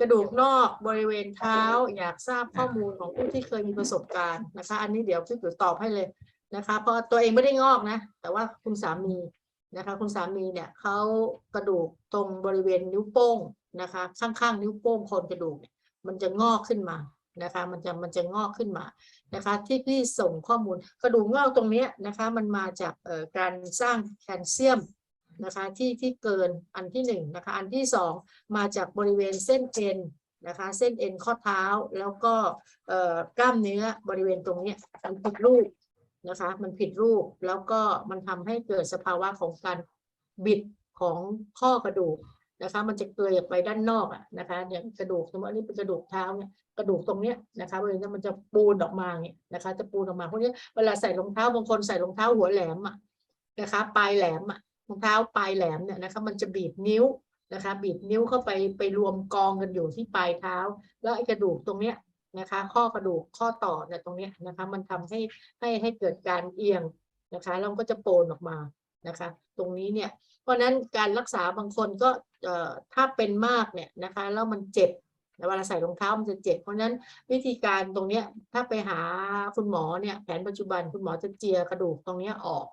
กระดูกนอกบริเวณเท้า อยากทราบข้อมูลของผู้ที่เคยมีประสบการณ์นะคะ อันนี้เดี๋ยวพี่ปุ๋ยตอบให้เลยนะคะ เพราะตัวเองไม่ได้งอกนะ แต่ว่าคุณสามีนะคะ คุณสามีเนี่ยเขากระดูกตรงบริเวณนิ้วโป้งนะคะ ข้างๆนิ้วโป้งโคนกระดูกเนี่ยมันจะงอกขึ้นมานะคะ มันจะมันจะงอกขึ้นมานะคะ ที่พี่ส่งข้อมูลกระดูกงอกตรงเนี้ยนะคะ มันมาจากเอ่อการสร้างแคลเซียม นะคะที่ที่เกินอันที่หนึ่งนะคะอันที่สองมาจากบริเวณเส้นเอ็นนะคะเส้นเอ็นข้อเท้าแล้วก็เอ่อกล้ามเนื้อบริเวณตรงเนี้ยมันผิดรูปนะคะมันผิดรูปแล้วก็มันทำให้เกิดสภาวะของการบิดของข้อกระดูกนะคะมันจะเกยออกไปด้านนอกอะนะคะอย่างกระดูกสมมติอันนี้เป็นกระดูกเท้าเนี่ยกระดูกตรงเนี้ยนะคะบริเวณนั้นมันจะปูนออกมาเนี่ยนะคะจะปูนออกมาพวกนี้เวลาใส่รองเท้าบางคนใส่รองเท้าหัวแหลมอะนะคะปลายแหลมอะ รองเท้าปลายแหลมเนี่ยนะคะมันจะบีบนิ้วนะคะบีบนิ้วเข้าไปไปรวมกองกันอยู่ที่ปลายเท้า แล้วไอ้กระดูกตรงเนี้ยนะคะ ข้อกระดูกข้อต่อเนี่ยตรงเนี้ยนะคะ มันทำให้ให้ให้เกิดการเอียงนะคะแล้วก็จะโปนออกมานะคะ ตรงนี้เนี่ยเพราะฉะนั้นการรักษาบางคนก็เอ่อถ้าเป็นมากเนี่ยนะคะแล้วมันเจ็บเวลาใส่รองเท้ามันจะเจ็บ เพราะฉะนั้นวิธีการตรงเนี้ยถ้าไปหาคุณหมอเนี่ยแผนปัจจุบันคุณหมอจะเจียกระดูกตรงเนี้ยออก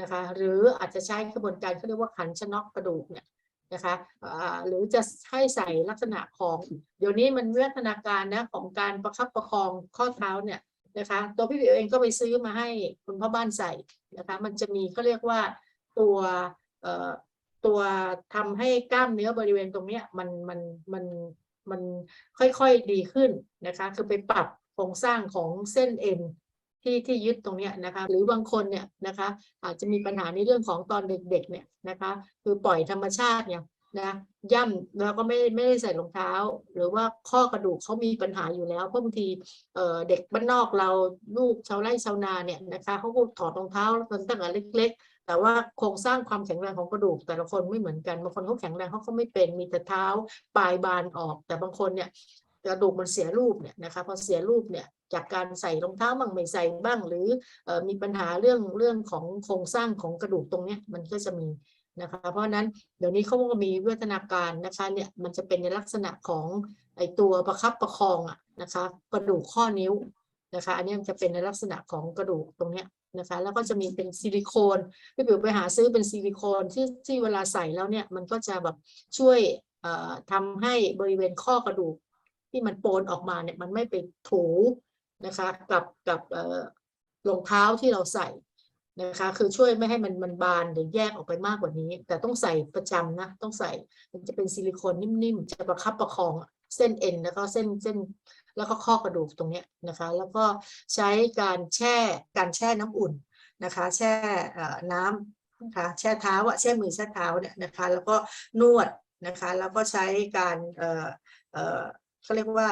นะคะหรืออาจจะใช้กระบวนการเขาเรียกว่าขันชนอกกระดูกเนี่ยนะคะหรือจะให้ใส่ลักษณะของเดี๋ยวนี้มันวิวัฒนาการนะของการประคับประคองข้อเท้าเนี่ยนะคะตัวพี่บิวเองก็ไปซื้อมาให้คุณพ่อบ้านใส่นะคะมันจะมีเขาเรียกว่าตัวเอ่อตัวทำให้กล้ามเนื้อบริเวณตรงเนี้ยมันมันมันมันค่อยๆดีขึ้นนะคะคือไปปรับโครงสร้างของเส้นเอ็น ที่ที่ยึดตรงนี้นะคะ หรือบางคนเนี่ยนะคะอาจจะมีปัญหาในเรื่องของตอนเด็กๆเนี่ยนะคะคือปล่อยธรรมชาติเนี่ยนะย่ำแล้วก็ไม่ไม่ได้ใส่รองเท้า หรือว่าข้อกระดูกเขามีปัญหาอยู่แล้วเพราะบางทีเอ่อเด็กบ้านนอกเราลูกชาวไร่ชาวนาเนี่ยนะคะเขาก็ถอดรองเท้าตั้งแต่เล็ก ๆ แต่ว่าโครงสร้างความแข็งแรงของกระดูก แต่ละคนไม่เหมือนกันบางคนเขาแข็งแรงเขาก็ไม่เป็นมีแต่เท้าปลายบานออก แต่บางคนเนี่ย กระดูกมันเสียรูปเนี่ยนะคะพอเสียรูปเนี่ยจากการใส่รองเท้าบ้างไม่ใส่บ้าง หรือออมีปัญหาเรื่องเรื่องของโครงสร้างของกระดูกตรงเนี้ยมันก็จะมีนะคะเพราะนั้นเดี๋ยวนี้เขาก็มีวิวัฒนาการนะคะเนี่ยมันจะเป็นในลักษณะของไอตัวประคับประคองอะนะคะกระดูกข้อนิ้วนะคะอันนี้มันจะเป็นในลักษณะของกระดูกตรงเนี้ยนะคะแล้วก็จะมีเป็นซิลิโคนพี่ปิ๋วไปหาซื้อเป็นซิลิโคนที่ที่เวลาใส่แล้วเนี่ยมันก็จะแบบช่วยเอ่อทำให้บริเวณข้อกระดูก ที่มันโปนออกมาเนี่ยมันไม่ไปถูนะคะกับกับรองเท้าที่เราใส่นะคะคือช่วยไม่ให้มันมันบานหรือแยกออกไปมากกว่านี้ แต่ต้องใส่ประจำนะต้องใส่มันจะเป็นซิลิโคนนิ่มๆ จะประคับประคองเส้นเอ็นแล้วก็เส้นเส้นแล้วก็ข้อกระดูกตรงเนี้ยนะคะ แล้วก็ใช้การแช่การแช่น้ำอุ่นนะคะ แช่น้ำนะคะแช่เท้าอะแช่มือแช่เท้าเนี่ยนะคะ แล้วก็นวดนะคะ แล้วก็ใช้การ เขาเรียกว่า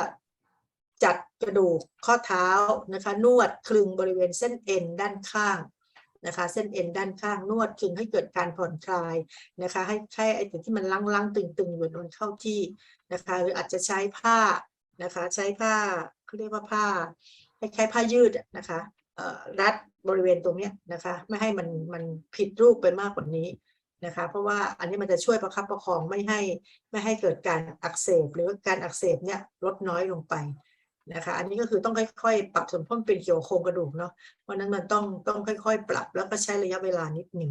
จัดกระดูกข้อเท้านะคะ นวดคลึงบริเวณเส้นเอ็นด้านข้างนะคะ เส้นเอ็นด้านข้างนวดคลึงให้เกิดการผ่อนคลายนะคะ ให้ให้ไอ้สิ่งที่มันลังลังๆตึงๆอยู่มันเข้าที่นะคะหรืออาจจะใช้ผ้านะคะ ใช้ผ้าเขาเรียกว่าผ้าคล้ายๆผ้ายืดนะคะรัดบริเวณตรงนี้นะคะ ไม่ให้มันมันผิดรูปไปมากกว่านี้ นะคะ เพราะว่าอันนี้มันจะช่วยประคับประคองไม่ให้ไม่ให้เกิดการอักเสบ หรือการอักเสบเนี่ยลดน้อยลงไปนะคะ อันนี้ก็คือต้องค่อยๆ ปรับสมพราะมันเป็นเกี่ยวโครงกระดูกเนาะเพราะฉะนั้นมันต้องต้องค่อยๆ ปรับแล้วก็ใช้ระยะเวลานิดหนึ่ง